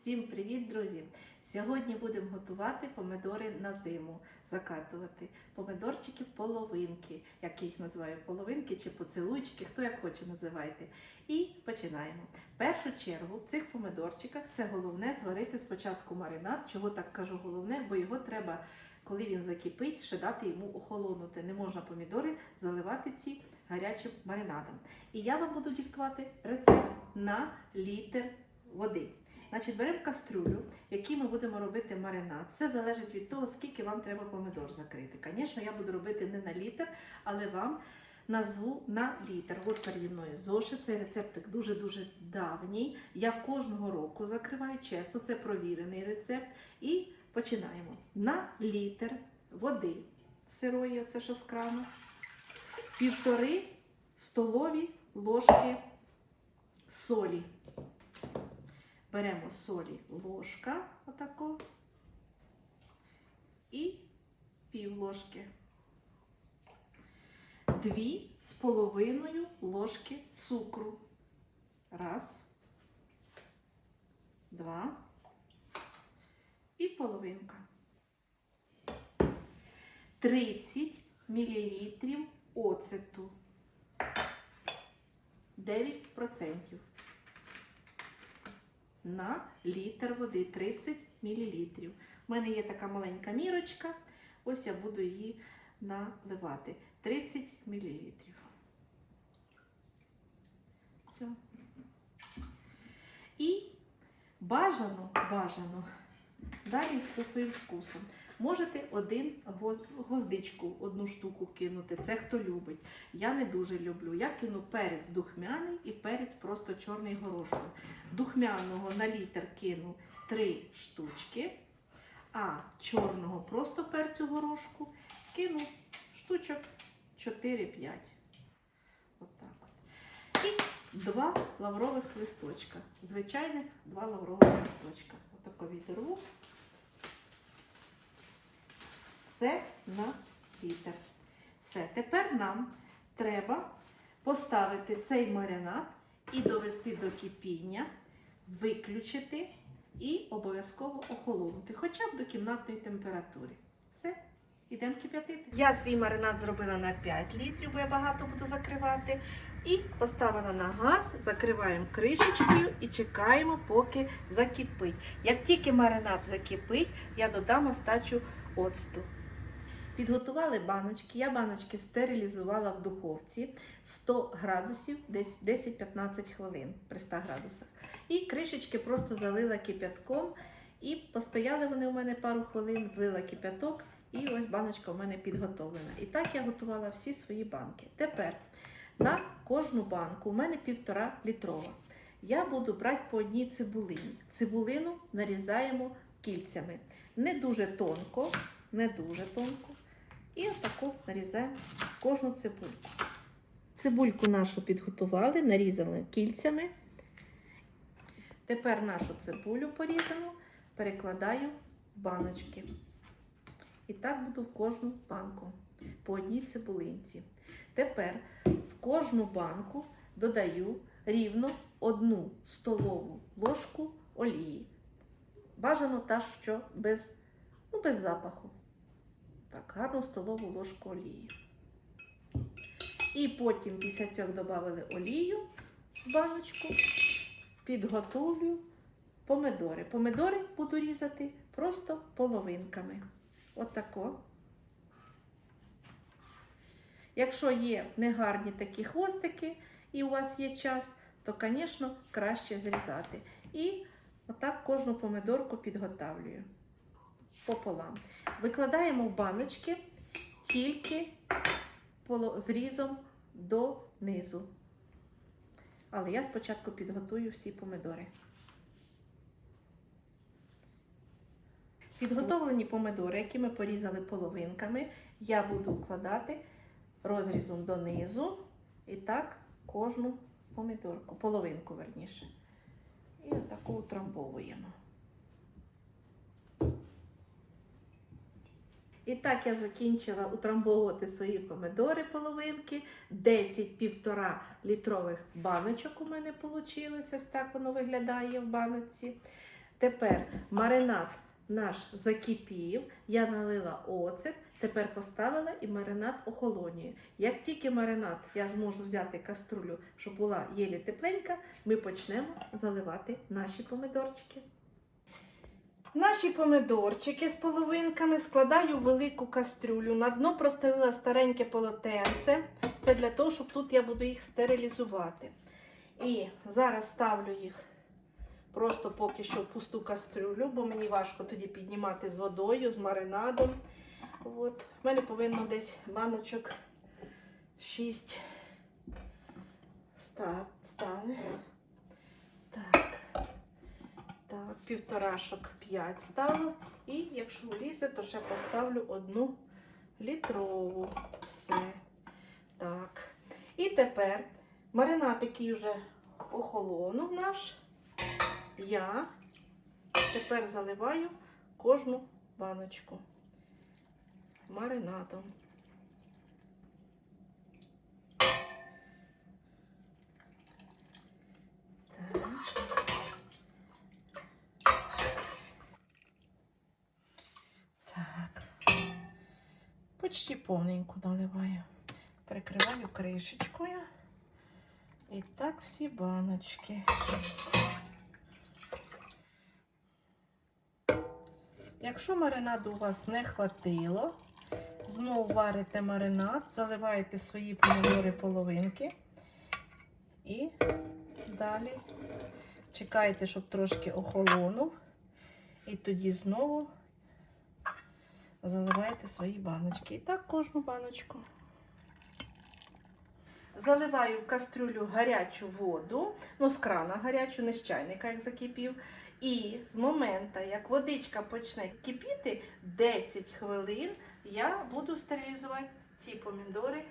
Всім привіт, друзі! Сьогодні будемо готувати помидори на зиму, закатувати. Помидорчики половинки, як я їх називаю, половинки чи поцілуйчики, хто як хоче називайте. І починаємо. В першу чергу в цих помидорчиках це головне зварити спочатку маринад. Чого так кажу головне, бо його треба, коли він закипить, ще дати йому охолонути. Не можна помідори заливати ці гарячим маринадом. І я вам буду диктувати рецепт на літр води. Значить, беремо кастрюлю, в якій ми будемо робити маринад. Все залежить від того, скільки вам треба помидор закрити. Звісно, я буду робити не на літр, але вам назву на літр. От переді мною зошит. Цей рецептик дуже-дуже давній. Я кожного року закриваю чесно, це провірений рецепт. І починаємо. На літр води сирої, оце що з крану, півтори столові ложки солі. Беремо солі ложка, отако, і пів ложки. Дві з половиною ложки цукру. Раз, два і половинка. 30 мл оцету. 9% на літр води 30 мл. У мене є така маленька мірочка. Ось я буду її наливати. 30 мл. Все. І бажано, бажано, далі за своїм вкусом. Можете один гвоз- гвоздичку, одну штуку кинути. Це хто любить. Я не дуже люблю. Я кину перець духмяний і перець просто чорний горошок. Духмяного на літр кину 3 штучки, а чорного просто перцю горошку кину штучок 4-5. Отак от. І два лаврових листочка. Звичайних два лаврових листочка. Отако відерву. Це на літр. Все. Тепер нам треба поставити цей маринад і довести до кипіння, виключити і обов'язково охолонути, хоча б до кімнатної температури. Все, йдемо кип'ятити. Я свій маринад зробила на 5 літрів, бо я багато буду закривати. І поставила на газ, закриваємо кришечкою і чекаємо, поки закипить. Як тільки маринад закипить, я додам остачу оцту. Підготували баночки. Я баночки стерилізувала в духовці 100 градусів, десь 10-15 хвилин при 100 градусах. І кришечки просто залила кипятком. І постояли вони у мене пару хвилин, злила кипяток, і ось баночка у мене підготовлена. І так я готувала всі свої банки. Тепер на кожну банку у мене півтора літрова. Я буду брати по одній цибулині. Цибулину нарізаємо кільцями. Не дуже тонко, не дуже тонко. І отаку нарізаємо кожну цибульку. Цибульку нашу підготували, нарізали кільцями. Тепер нашу цибулю порізану перекладаю в баночки. І так буду в кожну банку по одній цибулинці. Тепер в кожну банку додаю рівно одну столову ложку олії. Бажано та, що без, ну, без запаху. Так, гарну столову ложку олії. І потім після цього додали олію в баночку, підготовлю помидори. Помидори буду різати просто половинками. Отако. Якщо є негарні такі хвостики і у вас є час, то, звісно, краще зрізати. І отак кожну помидорку підготавлюю пополам. Викладаємо в баночки тільки зрізом до низу. Але я спочатку підготую всі помидори. Підготовлені помидори, які ми порізали половинками, я буду вкладати розрізом донизу. І так кожну помидорку, половинку верніше. І отаку утрамбовуємо. І так я закінчила утрамбовувати свої помидори половинки. 10 півтора літрових баночок у мене вийшло. Ось так воно виглядає в баночці. Тепер маринад наш закипів, я налила оцет, тепер поставила і маринад охолонює. Як тільки маринад я зможу взяти каструлю, щоб була єлі тепленька, ми почнемо заливати наші помидорчики. Наші помидорчики з половинками складаю в велику кастрюлю. На дно простелила стареньке полотенце. Це для того, щоб тут я буду їх стерилізувати. І зараз ставлю їх просто поки що в пусту кастрюлю, бо мені важко тоді піднімати з водою, з маринадом. От. В мене повинно десь баночок 6 стане. Так. Так, півторашок 5 стало. І якщо влізе, то ще поставлю одну літрову. Все. Так. І тепер маринад, який вже охолонув наш, я тепер заливаю кожну баночку маринадом. Так. Так. Почти повненьку наливаю. Прикриваю кришечкою. І так всі баночки. Якщо маринаду у вас не хватило, знову варите маринад, заливаєте свої помідори половинки і далі чекаєте, щоб трошки охолонув. І тоді знову заливаєте свої баночки. І так кожну баночку. Заливаю в кастрюлю гарячу воду, ну з крана гарячу, не з чайника, як закипів. І з моменту, як водичка почне кипіти, 10 хвилин я буду стерилізувати ці помідори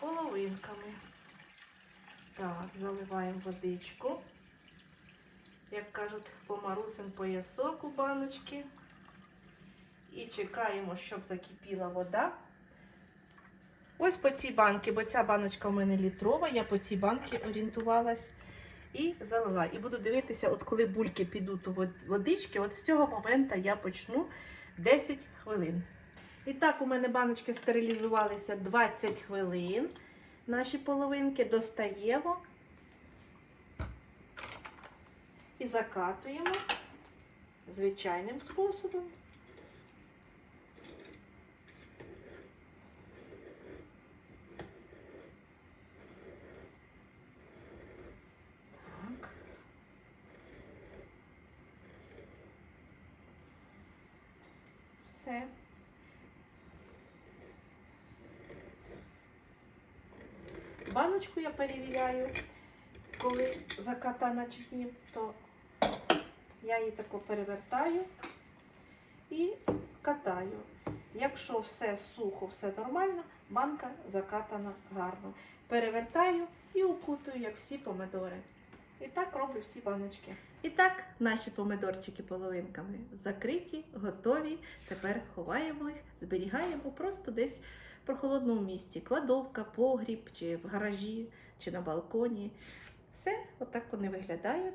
половинками. Так, заливаємо водичку. Як кажуть, помарусим поясок у баночки. І чекаємо, щоб закипіла вода. Ось по цій банці, бо ця баночка у мене літрова, я по цій банці орієнтувалась і залила. І буду дивитися, от коли бульки підуть у водички, от з цього моменту я почну 10 хвилин. І так, у мене баночки стерилізувалися 20 хвилин. Наші половинки достаємо і закатуємо звичайним способом. Баночку я перевіряю, коли закатана чехні, то я її тако перевертаю і катаю. Якщо все сухо, все нормально, банка закатана гарно. Перевертаю і укутую, як всі помидори. І так роблю всі баночки. І так наші помидорчики половинками закриті, готові. Тепер ховаємо їх, зберігаємо просто десь в прохолодному місці. Кладовка, погріб, чи в гаражі, чи на балконі. Все, отак вони виглядають.